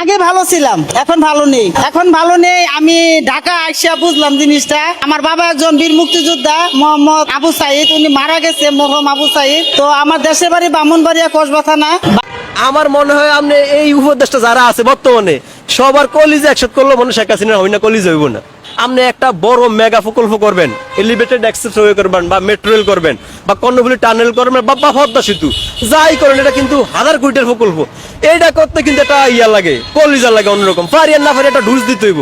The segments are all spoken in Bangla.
আগে ভালো ছিলাম, এখন ভালো নেই। এখন ভালো নেই, আমি ঢাকা আসিয়া বুঝলাম জিনিসটা। আমার বাবা একজন বীর মুক্তিযোদ্ধা, মোহাম্মদ আবু সাইদ। উনি মারা গেছে মোহাম্মদ আবু সাইদ। তো আমার দেশের বাড়ি বামুনবাড়িয়া কসবা থানা। আমার মনে হয় আপনি এই উপদেশটা যারা আছে বর্তমানে সবার কলিজ একসাথে করলে মনে হয় শেখ হাসিনা হয় না কলিজ হইব না। আপনি একটা বড় মেগা প্রকল্প করবেন এলিভেটেড অ্যাক্সেস ওয়ে করবেন বা মেট্রো রেল করবেন বা কর্ণফুলি টানেল করবেন বা বা পদ্মা সেতু যাই করেন এটা কিন্তু হাজার কোটির প্রকল্প। এইটা করতে কিন্তু একটা ইয়া লাগে কলিজা লাগে অন্যরকম। ফারিয়ার না ফারিয়া একটা ঢুস দিতে হইব।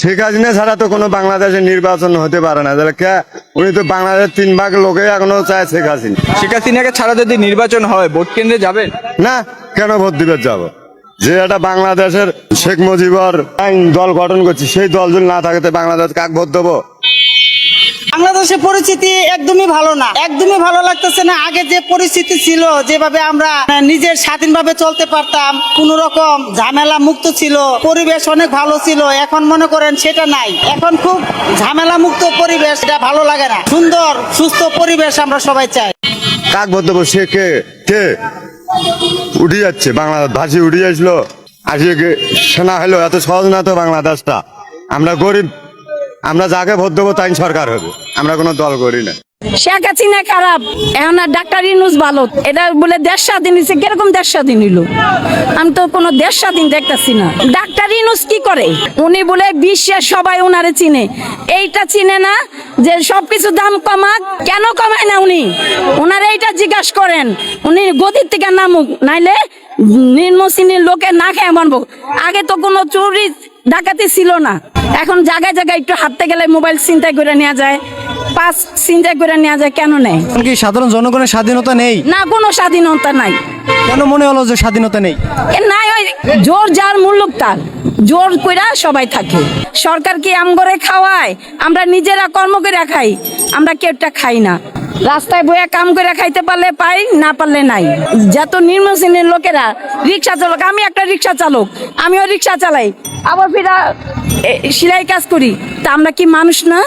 শেখ হাসিনা ছাড়া তো কোনো বাংলাদেশে নির্বাচন হতে পারে না। তাহলে কে? উনি তো বাংলাদেশের তিন ভাগ লোকে এখনও চায় শেখ হাসিনা। শেখ হাসিনাকে ছাড়া যদি নির্বাচন হয় ভোট কেন্দ্রে যাবেন? না কেন ভোট দিবে যাব? যে এটা বাংলাদেশের শেখ মুজিবর দল গঠন করছে সেই দল যদি না থাকে বাংলাদেশ কাক ভোট দেবো? বাংলাদেশের পরিস্থিতি একদমই ভালো না। একদমই ভালো লাগতেছে না। আগে যে পরিস্থিতি ছিল যেভাবে আমরা নিজের স্বাধীনভাবে চলতে পারতাম কোন রকম ঝামেলা মুক্ত ছিল পরিবেশ অনেক ভালো ছিল এখন মনে করেন সেটা নাই। এখন খুব ঝামেলা মুক্ত পরিবেশ এটা ভালো লাগে না। সুন্দর সুস্থ পরিবেশ আমরা সবাই চাই। কাক ভোট দেবো? সে কে? কে? উঠে যাচ্ছে, বাংলাদেশ ভাসি উঠে যাইছিল। আজকে সেনা হলো এত সহজ না তো বাংলাদেশটা। আমরা গরিব, আমরা যাকে ভোট দেবো তাই সরকার হবে। আমরা কোনো দল করি না। খারাপ ডাক্তার ভালো। এটা বলে দেশ স্বাধীন হইল? আমি তো কোনো দেশ স্বাধীন ডাক্তার কি করে? উনি বলে বিশ্বের সবাই চিনে। এইটা চিনে না যে সবকিছু দাম কমাক, কেন কমায় না উনি? উনারে এইটা জিজ্ঞাসা করেন। উনি গদির থেকে নামুক, নাইলে নিম্ন শ্রেণির লোকে না খেয়ে মানবো। আগে তো কোনো চুরি ডাকাতি ছিল না। এখন জায়গায় জায়গায় একটু হাঁটতে গেলে মোবাইল চিন্তায় করে নেওয়া যায় পাস চিন্তায় করে নেওয়া যায় কেন নেই? কি সাধারণ জনগণের স্বাধীনতা নেই? না কোনো স্বাধীনতা নাই। কেন মনে হলো যে স্বাধীনতা নেই? নাই ওই জোর যার মূল্যক তার। জোর কইরা সবাই থাকে। সরকার কি আম করে খাওয়ায়? আমরা নিজেরা কর্ম করে খাই আমরা কেউটা খাই না। রাস্তায় বইয়া কাম করে খাইতে পারলে পাই না পারলে নাই। যত নিম্ন শ্রেণির লোকেরা রিক্সা চালক আমি একটা রিক্সা চালক আমিও রিক্সা চালাই। আবার ফিরা সেলাই কাজ করি। তা আমরা কি মানুষ না?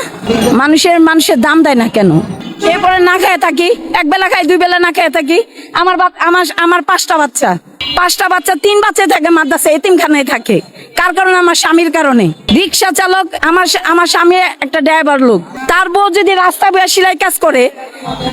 মানুষের মানুষের দাম দেয় না কেন? এরপরে না খেয়ে থাকি, এক বেলা খাই, দুই বেলা না খেয়ে থাকি। আমার বাপ- আমার আমার পাঁচটা বাচ্চা। পাঁচটা বাচ্চা, তিন বাচ্চা থাকে মাদ্রাসা এতিমখানায় থাকে। কার কারণে? আমার স্বামীর কারণে। রিক্সা চালক, আমার আমার স্বামী একটা ড্রাইভার লোক। তার বউ যদি রাস্তা বসে সেলাই কাজ করে,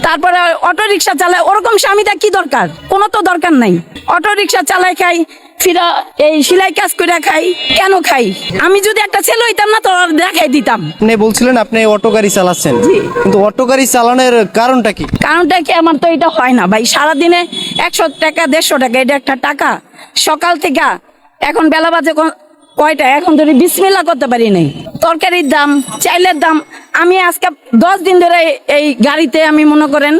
তারপরে অটো রিক্সা চালায়, ওরকম স্বামীটা কি দরকার? কোনো তো দরকার নাই। অটো রিক্সা চালাই খাই ফিরা এই সেলাই কাজ করে খাই কেন খাই? আমি যদি একটা ছেলে হইতাম না তো দেখাই দিতাম। আপনি বলছিলেন আপনি অটো গাড়ি চালাচ্ছেন। কিন্তু অটো গাড়ি চালানোর কারণটা কি? কারণটা কি? আমার তো এটা হয় না ভাই। সারাদিনে একশো টাকা দেড়শো টাকা এটা একটা টাকা। সকাল থেকে এখন বেলা বাজে কয়টা? এখন ধরে বিসমিল্লা করতে পারি নাই। তরকারির দাম চাইলের দাম। আমি আজকে দশ দিন ধরে এই গাড়িতে আমি মনে করেন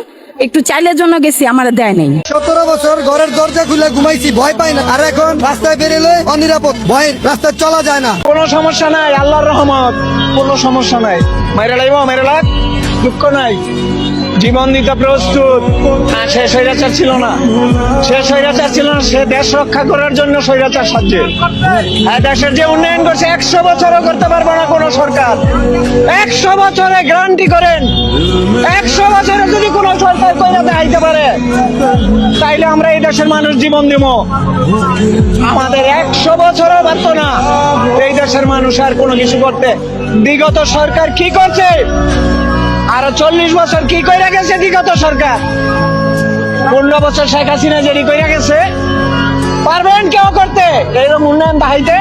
একটু চাইলের জন্য গেছি আমার দেয় নেই। সতেরো বছর ঘরের দরজা খুলে ঘুমাইছি ভয় পাই না। আর এখন রাস্তায় বেরোলে অনিরাপদ ভয় রাস্তায় চলা যায় না। কোনো সমস্যা নাই আল্লাহর রহমত। কোনো সমস্যা নাই। মাইরা লাইব মাইরা লাগ। দুঃখ নাই। জীবন দিতে প্রস্তুত। হ্যাঁ সে স্বৈরাচার ছিল না। সে স্বৈরাচার ছিল না, সে দেশ রক্ষা করার জন্য স্বৈরাচার সাজছে হ্যাঁ দেশের যে উন্নয়ন করছে, একশো বছরও করতে পারবে না কোনো সরকার। একশো বছরে গ্যারান্টি করেন। একশো বছরে যদি কোনো সরকার কইরা দেখাইতে পারে, তাইলে আমরা এই দেশের মানুষ জীবন দিব। আমাদের একশো বছরও পারতো না। এই দেশের মানুষ আর কোনো কিছু করতে। বিগত সরকার কি করছে? আরও চল্লিশ বছর কি কইরা গেছে বিগত সরকার? পনেরো বছর শেখ হাসিনা যেটি কইরা গেছে, পারবেন কেউ করতে? এইরকম উন্নয়ন দেখাইতে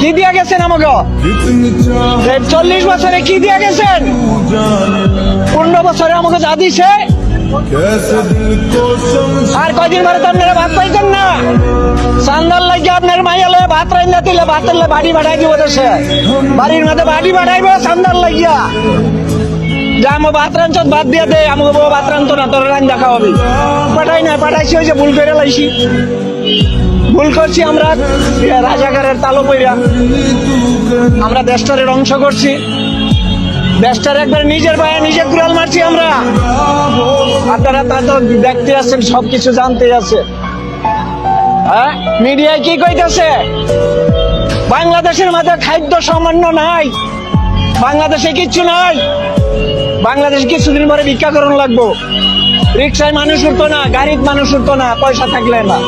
কি দিয়া গেছেন আমাকে চল্লিশ বছরে কি দিয়া গেছেন? পনেরো বছরে আমাকে যা দিছে? আর কয়দিন পরে তো আপনারা ভাত পাইতেন না? চান্দার লাগিয়ে আপনার মাইয়া লয়ে ভাত রাইন্দা দিলে ভাতের লে বাড়ি বাড়াই দিব দেশে। বাড়ির মধ্যে বাড়ি বাড়াইবে চান্দার লাগিয়া। যে আমি ভাত রাঞ্চ ভাত দিয়ে দে আমাকে বউ ভাত না, তোর রান দেখা হবে। পাঠাই না পাঠাইছি যে ভুল করে লাইছি। ভুল করছি আমরা রাজাকারের তালো পইরা। আমরা দেশটারে ধ্বংস করছি। দেশটার একবার নিজের পায়ে নিজে কুড়াল মারছি আমরা। আপনারা তা তো দেখতে আছেন, সবকিছু জানতে আছে। হ্যাঁ মিডিয়ায় কি কইতাছে? বাংলাদেশের মাঝে খাদ্য সামান্য নাই। বাংলাদেশে কিচ্ছু নাই। বাংলাদেশ কিছুদিন পরে ভিক্ষাকরণ লাগবো। রিক্সায় মানুষ উঠতো না, গাড়ির মানুষ উঠতো না, পয়সা থাকলে না।